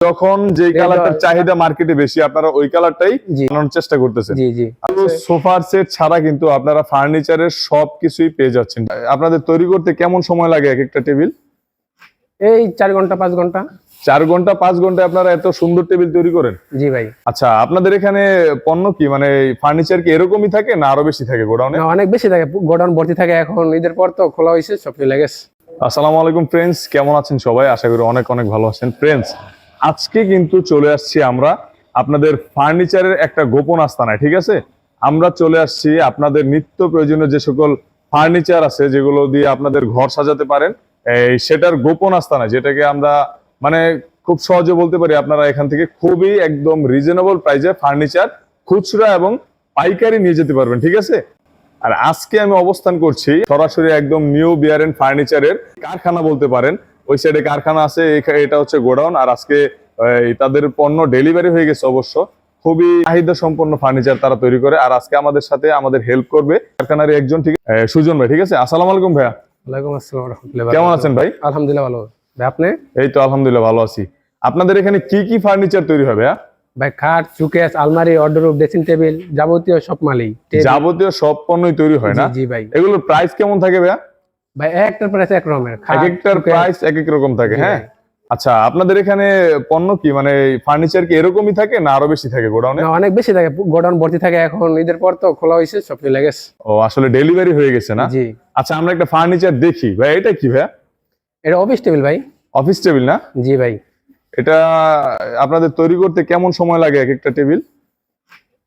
যখন যে কালারটার চাহিদা মার্কেটে বেশি আপনারা ওই কালারটাই বানানোর চেষ্টা করতেছেন। জি জি। সোফার সেট ছাড়া কিন্তু আপনারা ফার্নিচারের সবকিছুই পেয়ে যাচ্ছেন। আপনাদের তৈরি করতে কেমন সময় লাগে এক একটা টেবিল এই চার ঘণ্টা পাঁচ ঘণ্টা। চার ঘণ্টা পাঁচ ঘণ্টা আপনারা এত সুন্দর টেবিল তৈরি করেন? জি ভাই। আচ্ছা আপনাদের এখানে পণ্য কি? মানে ফার্নিচার কি এরকমই থাকে না আরও বেশি থাকে গোডাউনে? না, অনেক বেশি থাকে। গোডাউন ভর্তি থাকে এখন ঈদের পর তো খোলা হয়েছে সব চলে গেছে। আসসালামু আলাইকুম ফ্রেন্ডস কেমন আছেন সবাই? আশা করি অনেক অনেক ভালো আছেন। ফ্রেন্ডস আজকে কিন্তু চলে আসছি আমরা আপনাদের ফার্নিচারের একটা গোপন আস্তানায়, ঠিক আছে? আমরা চলে আসছি আপনাদের নিত্য প্রয়োজনীয় যে সকল ফার্নিচার আছে যেগুলো দিয়ে আপনাদের ঘর সাজাতে পারেন, এই সেটার গোপন আস্তানায়, যেটাকে আমরা মানে খুব সহজে বলতে পারি আপনারা এখান থেকে খুবই একদম রিজনেবল প্রাইসে ফার্নিচার, খুচরা এবং পাইকারি নিয়ে যেতে পারবেন, ঠিক আছে? আর আজকে আমি অবস্থান করছি সরাসরি একদম নিউ বিয়ার এন্ড ফার্নিচারের কারখানা বলতে পারেন ওই সাইডে কারখানা আছে এটা হচ্ছে গোডাউন। আর আজকে তাদের পণ্য ডেলিভারি হয়ে গেছে অবশ্য। খুবই চাহিদা সম্পন্ন ফার্নিচার তারা তৈরি করে। আর আজকে আমাদের সাথে আমাদের হেল্প করবে কারখানার একজন ঠিক সুজন ভাই ঠিক আছে? আসসালাম আলাইকুম ভাইয়া। ওয়ালাইকুম আসসালাম রহমতুল্লাহ কেমন আছেন? ভাই? আলহামদুলিল্লাহ ভালো। ভাই আপনি? এই তো আলহামদুলিল্লাহ ভালো আছি। আপনাদের এখানে কি কি ফার্নিচার তৈরি হবে ভাইয়া? ভাই খাট সুকেস আলমারি অর্ডার ড্রেসিং টেবিল যাবতীয় সব মালই যাবতীয় সব পণ্যই তৈরি হয় না? জি ভাই। এগুলোর প্রাইস কেমন থাকে ভাইয়া? ভাই একটার প্রাইস এক রকমের এক একটার প্রাইস এক এক রকম থাকে হ্যাঁ? আচ্ছা আপনাদের এখানে পণ্য কি? মানে ফার্নিচার কি এরকমই থাকে না আরও বেশি থাকে গোডাউনে? অনেক বেশি থাকে। গোডাউন ভর্তি থাকে এখন ঈদের পর তো খোলা হয়েছে সব চলে গেছে। ও আসলে ডেলিভারি হয়ে গেছে না? জি। আচ্ছা আমরা একটা ফার্নিচার দেখি। ভাই এটা কি ভাই এটা অফিস টেবিল ভাই। অফিস টেবিল না? জি ভাই। এটা আপনাদের তৈরি করতে কেমন সময় লাগে এক একটা টেবিল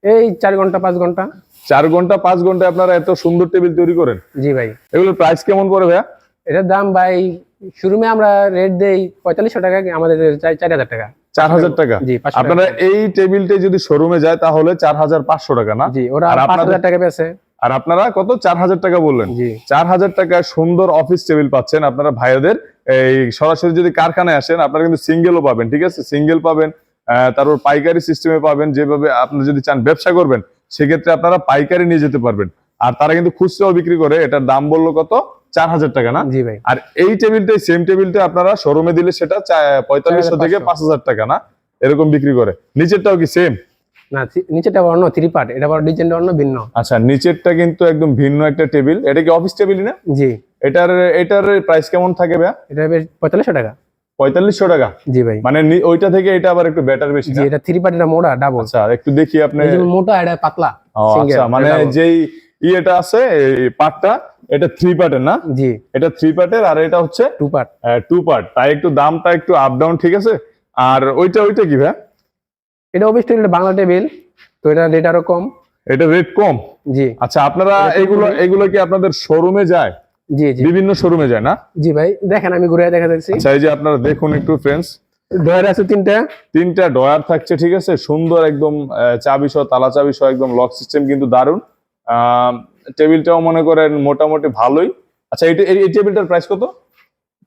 এই চার ঘণ্টা পাঁচ ঘণ্টা। চার ঘণ্টা পাঁচ ঘণ্টা আপনারা এত সুন্দর টেবিল তৈরি করেন? জি ভাই। এগুলোর প্রাইস কেমন পড়ে ভাইয়া? এটার দাম ভাই শুরুমে আমরা রেট দেই পঁয়তাল্লিশশো টাকা আমাদের চাই চার হাজার টাকা। চার হাজার টাকা? আপনারা এই টেবিলটা যদি শোরুমে যায় তাহলে চার হাজার পাঁচশো টাকা না? জি ওরা পাঁচ হাজার টাকা পেয়েছে আর আপনারা কত? চার হাজার টাকা বললেন। জি। চার হাজার টাকায় সুন্দর অফিস টেবিল পাচ্ছেন আপনারা ভাইয়াদের। এই সরাসরি যদি কারখানায় আসেন আপনারা কিন্তু সিঙ্গেলও পাবেন ঠিক আছে? সিঙ্গেল পাবেন তারপর পাইকারি সিস্টেমে পাবেন যেভাবে আপনি যদি চান ব্যবসা করবেন। সেক্ষেত্রে আপনারা পাইকারি নিয়ে যেতে পারবেন। আর তারা কিন্তু খুচরাও বিক্রি করে এটার দাম বলল কত? চার হাজার টাকা না? জি ভাই। আর এই টেবিলটাই সেম টেবিলটা আপনারা শোরুমে দিলে সেটা পঁয়তাল্লিশশো থেকে পাঁচ হাজার টাকা না? এরকম বিক্রি করে। নিচেরটাও কি সেম না অন্য থ্রি পার্ট এটা আবার ডিজাইনটা অন্য ভিন্ন। আচ্ছা নিচেরটা কিন্তু একদম ভিন্ন একটা টেবিল। এটা কি অফিস টেবিলই না? জি। এটার এটার প্রাইস কেমন থাকে এটা পঁয়তাল্লিশশো টাকা। পঁয়তাল্লিশশো টাকা? জি ভাই। মানে ওইটা থেকে এটা আবার একটু বেটার বেশি এটা থ্রি পার্ট এটা মোটা ডাবল আচ্ছা একটু দেখি আপনি মোটা এটা পাতলা। আচ্ছা মানে যেই ইয়েটা আছে এই পার্টটা এটা থ্রি পার্টের না? জি। এটা থ্রি পার্টের আর এটা হচ্ছে টু পার্ট টু পার্ট তাই একটু দামটা একটু আপ ডাউন ঠিক আছে? আর ওইটা ওইটা কি ভাই? এটা অফিস টেবিল বাংলা টেবিল তো এটা রেট আরও কম। এটা রেট কম? জি। আচ্ছা আপনারা এগুলো এগুলো কি আপনাদের শোরুমে যায়? জি জি। বিভিন্ন শোরুমে যায় না? জি ভাই দেখেন আমি ঘুরে দেখা যাচ্ছি। আচ্ছা এই যে আপনারা দেখুন একটু ফ্রেন্ডস ডয়ার আছে তিনটা। তিনটা ডয়ার থাকছে ঠিক আছে? সুন্দর একদম চাবি সহ তালা চাবি সহ একদম লক সিস্টেম কিন্তু দারুণ। আহ, টেবিলটাও মনে করেন মোটামুটি ভালোই। আচ্ছা এই এই টেবিলটার প্রাইস কত?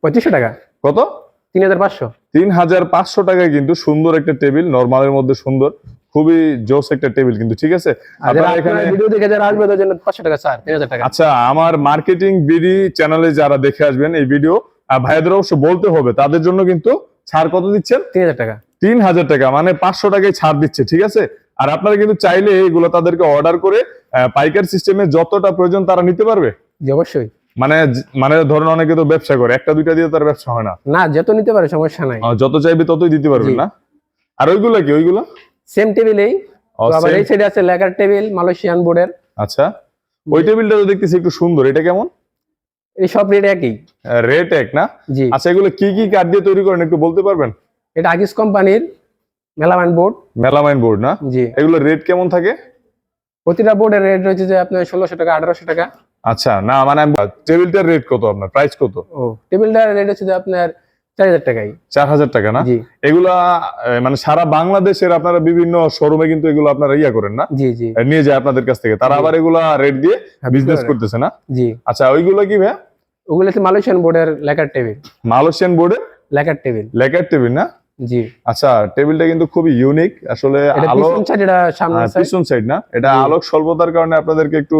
পঁচিশশো টাকা। কত? তিন হাজার পাঁচশো? তিন হাজার পাঁচশো টাকায় কিন্তু সুন্দর একটা টেবিল নর্মালের মধ্যে সুন্দর খুবই জোস একটা টেবিল কিন্তু ঠিক আছে? যারা আপনারা এখানে ভিডিও দেখে যারা আসবে তাদের জন্য পাঁচশো টাকা স্যার তিন হাজার টাকা। আচ্ছা আমার মার্কেটিং বিডি চ্যানেলে যারা দেখে আসবেন এই ভিডিও ভাইয়াদের অবশ্য বলতে হবে তাদের জন্য কিন্তু ছাড় কত দিচ্ছেন? তিন হাজার টাকা। তিন হাজার টাকা মানে পাঁচশো টাকায় ছাড় দিচ্ছে ঠিক আছে? আর আপনারা কিন্তু চাইলে এগুলো তাদেরকে অর্ডার করে পাইকার সিস্টেমে যতটা প্রয়োজন তারা নিতে পারবে? অবশ্যই। মানে মানে ধরেন অনেকে তো ব্যবসা করে একটা দুইটা দিয়ে তার ব্যবসা হয় না। না যত নিতে পারে সমস্যা নাই। যত চাইবে ততই দিতে পারবেন জি। না। আর ওইগুলো কি ওইগুলো? সেম টেবিলেই আবার এই সাইডে আছে লেকার টেবিল মালয়েশিয়ান বোর্ডের আচ্ছা। ওই টেবিলটা তো দেখতেছি একটু সুন্দর এটা কেমন? এই সব রেট একই। রেট এক না? জি। আচ্ছা এগুলো কি কি কাঠ দিয়ে তৈরি করেন একটু বলতে পারবেন? এটা আগিস কোম্পানির মেলামাইন বোর্ড মেলামাইন বোর্ড না? জি। এগুলো রেট কেমন থাকে? প্রতিটা বোর্ডের রেট রয়েছে যে আপনার ষোলোশো টাকা আঠারোশো টাকা। আচ্ছা না মানে টেবিলটার রেট কত আপনার? প্রাইস কত? ও টেবিলটার রেট হচ্ছে যে আপনার চার হাজার টাকাই। চার হাজার টাকা না? এগুলা মানে সারা বাংলাদেশের আপনারা বিভিন্ন শোরুমে কিন্তু এগুলো আপনারা ইয়া করেন না? জি জি। নিয়ে যায় আপনাদের কাছ থেকে। তারা আবার এগুলা রেট দিয়ে হ্যাঁ, বিজনেস করতেছে না? জি। আচ্ছা ওইগুলো কি ভাই ওগুলো হচ্ছে মালয়েশিয়ান বোর্ডের লেকার টেবিল মালয়েশিয়ান বোর্ডের লেকার টেবিল লেকার টেবিল না? জি। আচ্ছা টেবিলটা কিন্তু খুবই ইউনিক আসলে আলো পিছন সাইড এটা সামনে পিছন সাইড না? এটা আলোক স্বল্পতার কারণে আপনাদেরকে একটু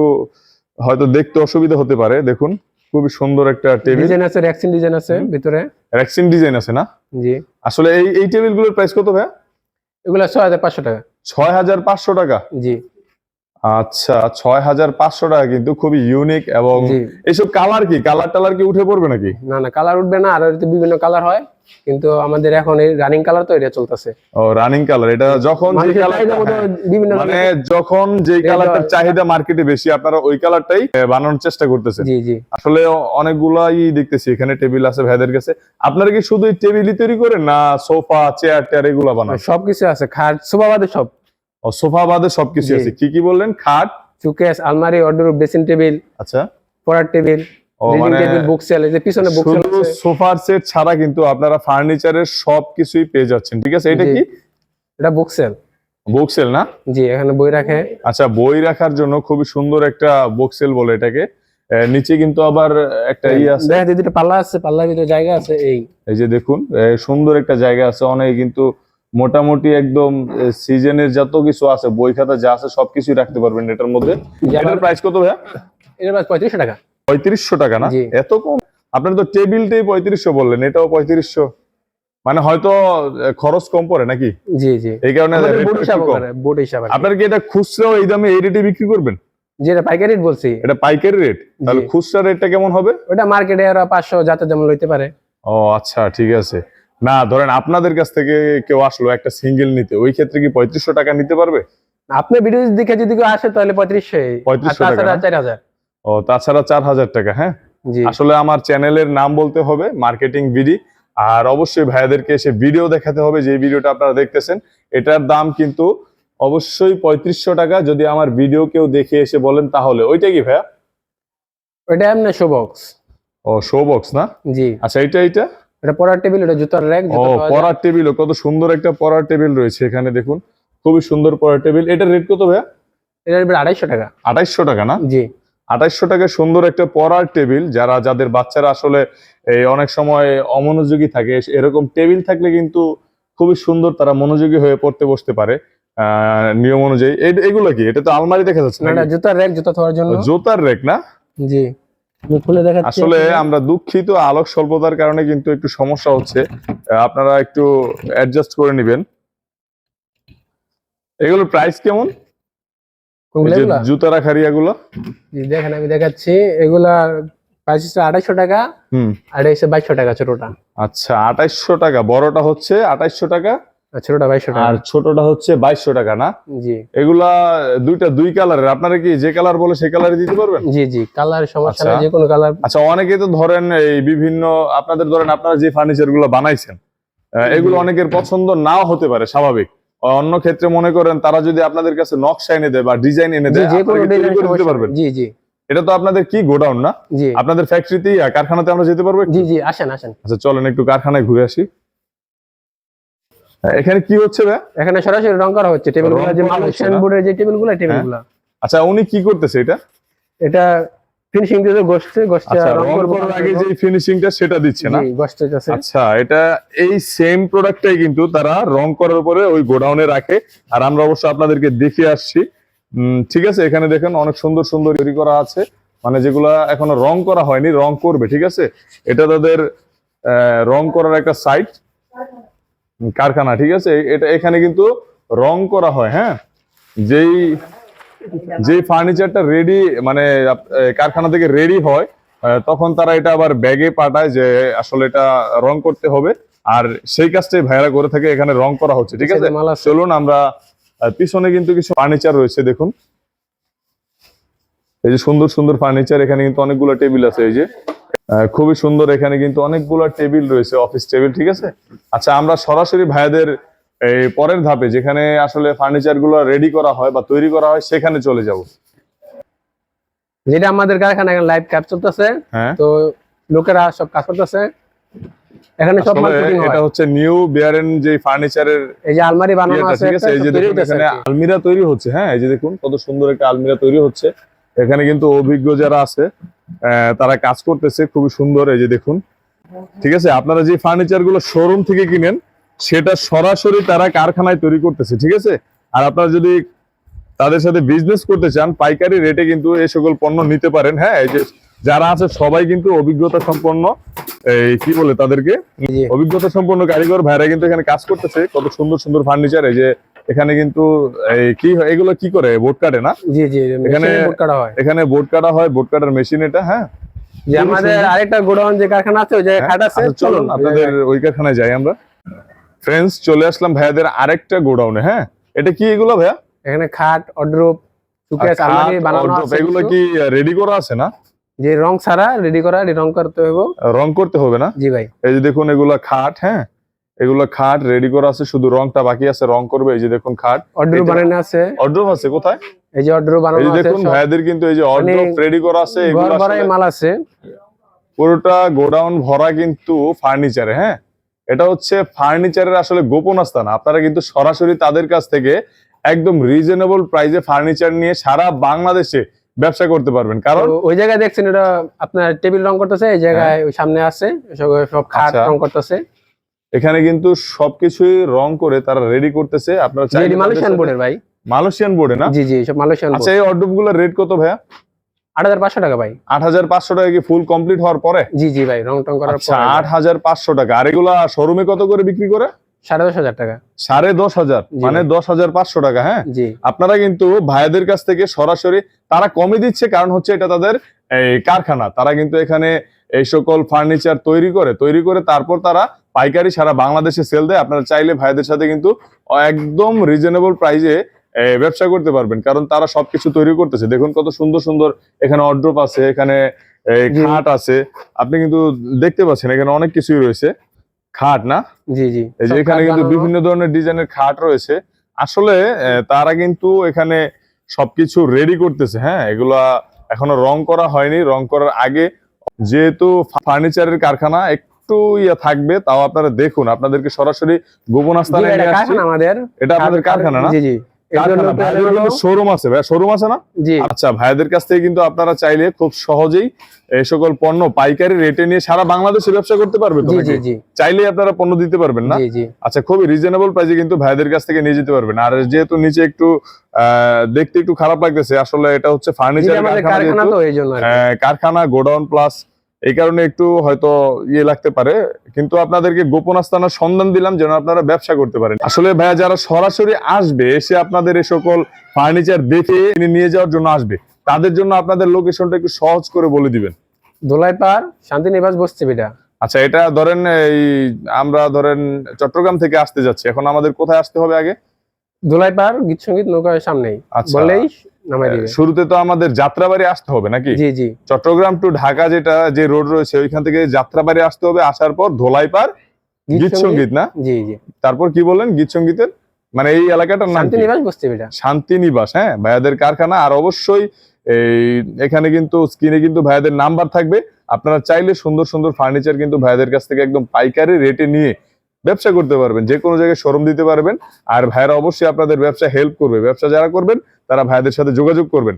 হয়তো দেখতে অসুবিধা হতে পারে দেখুন খুবই সুন্দর একটা টেবিল ডিজাইন আছে র‍্যাকসিন ডিজাইন আছে ভিতরে। র‍্যাকসিন ডিজাইন আছে না? জি। আসলে এই এই টেবিলগুলোর প্রাইস কত ভাই এগুলো ছয় হাজার পাঁচশো টাকা। ছয় হাজার পাঁচশো টাকা। জি। আচ্ছা ছয় হাজার পাঁচশো টাকা কিন্তু খুবই ইউনিক এবং এইসব কালার কি? কালার টালার কি উঠে পড়বে নাকি? না না কালার উঠবে না আর বিভিন্ন কালার হয় কিন্তু আমাদের এখন এই রানিং কালার তো এটা চলতেছে। ও রানিং কালার এটা যখন যে মতো হ্যাঁ, বিভিন্ন মানে যখন যে কালারটার চাহিদা মার্কেটে বেশি আপনারা ওই কালারটাই বানানোর চেষ্টা করতেছেন। জি জি। আসলে অনেকগুলাই দেখতেছি এখানে টেবিল আছে ভাইদের কাছে। আপনারা কি শুধু টেবিলই তৈরি করেন না সোফা চেয়ার টেয়ার এগুলা বানান? সবকিছু আছে খাট সোফাবাদে সব। ও সোফা বাদে সবকিছু আছে। কি কি বললেন? খাট? সুকেস আলমারি অর্ডার ড্রেসিং টেবিল আচ্ছা। পড়ার টেবিল মানে সোফার সেট ছাড়া কিন্তু আপনারা ফার্নিচারের সবকিছুই পেয়ে যাচ্ছেন ঠিক আছে? এটা কি? এটা বুক সেল না? জি এখানে বই রাখে। আচ্ছা বই রাখার জন্য খুবই সুন্দর একটা বুকসেল বলে এটাকে। নিচে কিন্তু আবার একটা ইয়ে আছে। দেখা যায় পাল্লা আছে পাল্লার ভিতরে জায়গা আছে এই। এই যে দেখুন সুন্দর একটা জায়গা আছে। অনেক কিন্তু মোটামুটি একদম সিজনের যত কিছু আছে বই খাতা যা আছে সবকিছুই রাখতে পারবেন এটার মধ্যে। এটার প্রাইস কত ভাইয়া? এটার প্রাইস পঁয়ত্রিশশো টাকা। পঁয়ত্রিশশো টাকা না? এত কম? আপনার তো টেবিলটাই পঁয়ত্রিশশো বললেন এটাও পঁয়ত্রিশশো। মানে হয়তো খরচ কম পড়ে নাকি? জি জি। এই কারণে বোর্ড হিসাব। আপনার কি এটা খুচরা এই দামে এই রেটে বিক্রি করবেন? যেটা পাইকারি রেট বলছি। এটা পাইকারি রেট তাহলে। খুচরা রেটটা কেমন হবে? ওটা মার্কেটে আর পাঁচশো যাতে যেমন লইতে পারে। ও আচ্ছা ঠিক আছে। না ধরেন আপনাদের কাছ থেকে কেউ আসলো একটা সিঙ্গেল নিতে ওই ক্ষেত্রে কি পঁয়ত্রিশশো টাকা নিতে পারবে? আপনি ভিডিও দেখে যদি কেউ আসে তাহলে পঁয়ত্রিশশো 3500 টাকা। চার হাজার। ও তাছাড়া চার হাজার টাকা হ্যাঁ? আসলে আমার চ্যানেলের নাম বলতে হবে মার্কেটিং বিডি আর অবশ্যই ভাইয়াদেরকে এসে ভিডিও দেখাতে হবে যে ভিডিওটা আপনারা দেখতেছেন এটার দাম কিন্তু অবশ্যই পঁয়ত্রিশশো টাকা। যদি আমার ভিডিও কেউ দেখে এসে বলেন তাহলে ওইটা কি ভাইয়া? ওইটা এমনি শো বক্স ও শো বক্স না? জি। আচ্ছা এইটা এইটা? এটা পড়ার টেবিল এটা জুতার র্যাক ও পড়ার টেবিল কত সুন্দর একটা পড়ার টেবিল রয়েছে এখানে দেখুন। খুবই সুন্দর পড়ার টেবিল। এটার রেট কত ভাইয়া? এটার এবার আড়াইশো টাকা। আঠাইশশো টাকা না? জি। আঠাইশশো টাকা সুন্দর একটা পড়ার টেবিল যারা যাদের বাচ্চারা আসলে এই অনেক সময় অমনোযোগী থাকে এরকম টেবিল থাকলে কিন্তু খুবই সুন্দর তারা মনোযোগী হয়ে পড়তে বসতে পারে আহ, নিয়ম অনুযায়ী। এগুলো কি? এটা তো আলমারি দেখা যাচ্ছে না, জুতার র্যাক জুতা থাকার জন্য। জুতার রেক না? জি। খুলে দেখাচ্ছি আসলে আমরা দুঃখিত আলোক স্বল্পতার কারণে কিন্তু একটু সমস্যা হচ্ছে। আপনারা একটু অ্যাডজাস্ট করে নেবেন। এগুলোর প্রাইস কেমন? এগুলা? জুতা রাখার ইয়াগুলো দেখেন আমি দেখাচ্ছি। এগুলা প্রাইস হচ্ছে আড়াইশো টাকা হুম। আর বাইশশো টাকা ছোটটা। আচ্ছা আঠাইশশো টাকা বড়টা হচ্ছে আঠাইশশো টাকা ছোটটা বাইশশো টাকা। আর ছোটটা হচ্ছে বাইশশো টাকা না? জি। এগুলা দুইটা দুই কালারের। আপনারা কি যে কালার বলে সেই কালারে দিতে পারবেন? জি জি কালার সমস্যা আচ্ছা। নেই যে কোনো কালার। আচ্ছা অনেকে তো ধরেন এই বিভিন্ন আপনাদের ধরেন আপনারা যে ফার্নিচারগুলো বানাইছেন এগুলো অনেকের পছন্দ নাও হতে পারে স্বাভাবিক। অন্য ক্ষেত্রে মনে করেন তারা যদি আপনাদের কাছে নকশা এনে দেয় বা ডিজাইন এনে দেয় দিতে পারবেন? জি জি। এটা তো আপনাদের কি গোডাউন না? আপনাদের ফ্যাক্টরিতে কারখানাতে আমরা যেতে পারব জি জি আসেন আসেন। আচ্ছা চলেন একটু কারখানায় ঘুরে আসি। এখানে কি হচ্ছে ভাই? এখানে সরাসরি রং করা হচ্ছে টেবিলগুলো রং যে মালয়েশিয়ান হ্যাঁ। বোর্ডের যে টেবিলগুলো টেবিলগুলো। আচ্ছা উনি কি করতেছে এটা? এটা ফিনিশিং দিয়ে গোস্তে গোস্তে আচ্ছা রং করার আগে যে ফিনিশিংটা সেটা দিচ্ছে না? গোস্তে আছে আচ্ছা এটা এই সেম প্রোডাক্টটাই কিন্তু তারা রং করার উপরে ওই গোডাউনে রাখে। আর আমরা অবশ্য আপনাদেরকে দেখে আসছি। ঠিক আছে এখানে দেখেন অনেক সুন্দর সুন্দর তৈরি করা আছে। মানে যেগুলা এখনও রং করা হয়নি রং করবে ঠিক আছে? এটা তাদের আহ, রং করার একটা সাইট কারখানা ঠিক আছে? এটা এখানে কিন্তু রং করা হয় হ্যাঁ? যেই যে ফার্নিচারটা রেডি মানে কারখানা থেকে রেডি হয় তখন তারা এটা আবার ব্যাগে পাঠায় যে আসলে এটা রং করতে হবে। আর সেই কাজটাই ভাইরা করে থাকে এখানে রং করা হচ্ছে ঠিক আছে? মাল চলুন আমরা পিছনে কিন্তু কিছু ফার্নিচার রয়েছে দেখুন। এই যে সুন্দর সুন্দর ফার্নিচার এখানে কিন্তু অনেকগুলো টেবিল আছে এই যে। খুবই সুন্দর এখানে কিন্তু অনেকগুলো টেবিল রয়েছে অফিস টেবিল ঠিক আছে? আচ্ছা আমরা সরাসরি ভাইয়াদের এই পরের ধাপে যেখানে আসলে ফার্নিচারগুলো রেডি করা হয় বা তৈরি করা হয় সেখানে চলে যাব। যেটা আমাদের কারখানা এখন লাইভ কাজ চলতেছে হ্যাঁ। তো লোকেরা সব কাজ করতেছে। এখানে সব হয়। এটা হচ্ছে নিউ বিয়ারেন যে ফার্নিচারের এই যে আলমারি বানানো আছে এই যে দেখুন এখানে আলমিরা তৈরি হচ্ছে হ্যাঁ? এই যে দেখুন কত সুন্দর একটা আলমিরা তৈরি হচ্ছে। এখানে কিন্তু অভিজ্ঞ যারা আছে তারা কাজ করতেছে খুবই সুন্দর এই যে দেখুন। ঠিক আছে? আপনারা যে ফার্নিচারগুলো শোরুম থেকে কিনেন সেটা সরাসরি তারা কারখানায় তৈরি করতেছে ঠিক আছে? আর আপনারা যদি তাদের সাথে বিজনেস করতে চান পাইকারি রেটে কিন্তু এই সকল পণ্য নিতে পারেন হ্যাঁ? এই যে যারা আছে সবাই কিন্তু অভিজ্ঞতা সম্পন্ন এই কি বলে তাদেরকে? অভিজ্ঞতা সম্পন্ন কারিগর ভাইরা কিন্তু এখানে কাজ করতেছে কত সুন্দর সুন্দর ফার্নিচার এই যে এখানে কিন্তু এই কি হয় এগুলো কি করে? বোর্ড কাটে না? জি জি এখানে- বোর্ড কাটা হয়। এখানে বোর্ড কাটা হয় বোর্ড কাটার মেশিন এটা হ্যাঁ? যে আমাদের আরেকটা গোডাউন যে কারখানা আছে ওই জায়গায় খাট আছে আচ্ছা, চলুন আপনাদের ওই কারখানায় যাই আমরা। ফ্রেন্ডস চলে আসলাম ভাইয়াদের আরেকটা গোডাউনে হ্যাঁ? এটা কি এগুলো ভাইয়া? এখানে খাট অড্রুপ সুকেস আলমারি বানানো আছে এগুলো কি রেডি করা আছে না? যে রং ছাড়া রেডি করা রং করতে হবে রং করতে হবে না? জি ভাই। এই যে দেখুন এগুলো খাট হ্যাঁ? এগুলো খাট রেডি করা আছে শুধু রংটা বাকি আছে রং করবে এই যে দেখুন খাট। এটা- বানানো আছে। অর্ডার আছে কোথায়? এই যে এই বানানো আছে দেখুন সব। ভাইয়াদের কিন্তু এই যে অর্ডার মানে রেডি করা আছে এগুলো ভরাই মাল আছে। পুরোটা গোডাউন ভরা কিন্তু ফার্নিচারে হ্যাঁ? এটা হচ্ছে ফার্নিচারের আসলে গোপন স্থান আপনারা কিন্তু সরাসরি তাদের কাছ থেকে একদম রিজনেবল প্রাইসে ফার্নিচার নিয়ে সারা বাংলাদেশে ব্যবসা করতে পারবেন। কারণ ওই জায়গায় দেখছেন এটা আপনার টেবিল রং করতেছে এই জায়গায় ওই সামনে আছে সব খাট হ্যাঁ। আচ্ছা। রং করতেছে। এখানে কিন্তু সবকিছুই রং করে তারা রেডি করতেছে। আপনারা মালয়েশিয়ান বোর্ডের ভাই। মালয়েশিয়ান বোর্ডে না? জি জি সব মালয়েশিয়ান আচ্ছা এই রেট কত ভাইয়া? আট হাজার পাঁচশো টাকা ভাই। আট হাজার পাঁচশো টাকা কি ফুল কমপ্লিট হওয়ার পরে? জি জি ভাই রং টং করার আচ্ছা পর। আট হাজার পাঁচশো টাকা। আর এগুলা শোরুমে কত করে বিক্রি করে? সাড়ে দশ হাজার টাকা। সাড়ে দশ হাজার মানে দশ হাজার পাঁচশো টাকা হ্যাঁ? আপনারা কিন্তু ভাইয়াদের কাছ থেকে সরাসরি তারা কমে দিচ্ছে কারণ হচ্ছে এটা তাদের কারখানা। তারা কিন্তু এখানে এই সকল ফার্নিচার তৈরি করে তৈরি করে তারপর তারা পাইকারি সারা বাংলাদেশে সেল দেয়। আপনারা চাইলে ভাইদের সাথে কিন্তু একদম রিজনেবল প্রাইসে ব্যবসা করতে পারবেন। কারণ তারা সবকিছু তৈরি করতেছে। দেখুন কত সুন্দর সুন্দর এখানে অড্রপ আছে এখানে খাট আছে। আপনি কিন্তু দেখতে পাচ্ছেন এখানে অনেক কিছুই রয়েছে। খাট না? জি জি। এই যে এখানে কিন্তু বিভিন্ন ধরনের ডিজাইনের খাট রয়েছে। আসলে তারা কিন্তু এখানে সবকিছু রেডি করতেছে হ্যাঁ? এগুলা এখনও রং করা হয়নি। রং করার আগে যেহেতু ফার্নিচারের কারখানা একটু ইয়ে থাকবে তাও আপনারা দেখুন আপনাদেরকে সরাসরি গোপন স্থানে। আমাদের। এটা আপনাদের কারখানা না? জি জি। এর জন্য প্যানেল হলো- শোরুম আছে। ভাই শোরুম আছে না? আচ্ছা ভাইদের কাছ থেকে কিন্তু আপনারা চাইলে খুব সহজেই এই সকল পণ্য পাইকারি রেটে নিয়ে সারা বাংলাদেশে ব্যবসা করতে পারবে তো জি নাকি? জি জি। চাইলেই আপনারা পণ্য দিতে পারবেন না? আচ্ছা খুবই রিজনেবল প্রাইসে কিন্তু ভাইদের কাছ থেকে নিয়ে যেতে পারবেন। আর যেহেতু নিচে একটু আহ, দেখতে একটু খারাপ লাগতেছে আসলে এটা হচ্ছে ফার্নিচার কি। কারখানা গোডাউন প্লাস এই কারণে একটু হয়তো ইয়ে লাগতে পারে। কিন্তু আপনাদেরকে গোপন স্থানের সন্ধান দিলাম যেন আপনারা ব্যবসা করতে পারেন। আসলে ভাইয়া যারা সরাসরি আসবে এসে আপনাদের এই সকল ফার্নিচার দেখে নিয়ে যাওয়ার জন্য আসবে তাদের জন্য আপনাদের লোকেশনটা একটু সহজ করে বলে দিবেন। দোলাইপাড় শান্তিনিবাস বসছে বিটা আচ্ছা এটা ধরেন এই আমরা ধরেন চট্টগ্রাম থেকে আসতে যাচ্ছি। এখন আমাদের কোথায় আসতে হবে আগে? দোলাইপাড় গীত সংগীত নৌকার সামনেই। আচ্ছা। দিবে শুরুতে তো আমাদের যাত্রাবাড়ি আসতে হবে নাকি? জি জি। চট্টগ্রাম টু ঢাকা যেটা যে রোড রয়েছে ওইখান থেকে যাত্রাবাড়ি আসতে হবে আসার পর ধোলাইপাড় গীত সংগীত? না? জি জি। তারপর কি বললেন? গীত সঙ্গীতের? মানে এই এলাকাটার নাম? শান্তিনিবাস বসছে বিটা শান্তিনিবাস হ্যাঁ? ভাইয়াদের কারখানা আর অবশ্যই এই এখানে কিন্তু স্ক্রিনে কিন্তু ভাইয়াদের নাম্বার থাকবে। আপনারা চাইলে সুন্দর সুন্দর ফার্নিচার কিন্তু ভাইয়াদের কাছ থেকে একদম পাইকারি রেটে নিয়ে ব্যবসা করতে পারবেন, যে কোনো জায়গায় শোরুম দিতে পারবেন, আর ভাইয়েরা অবশ্যই আপনাদের ব্যবসা হেল্প করবে। ব্যবসা যারা করবেন, তারা ভাইদের সাথে যোগাযোগ করবেন।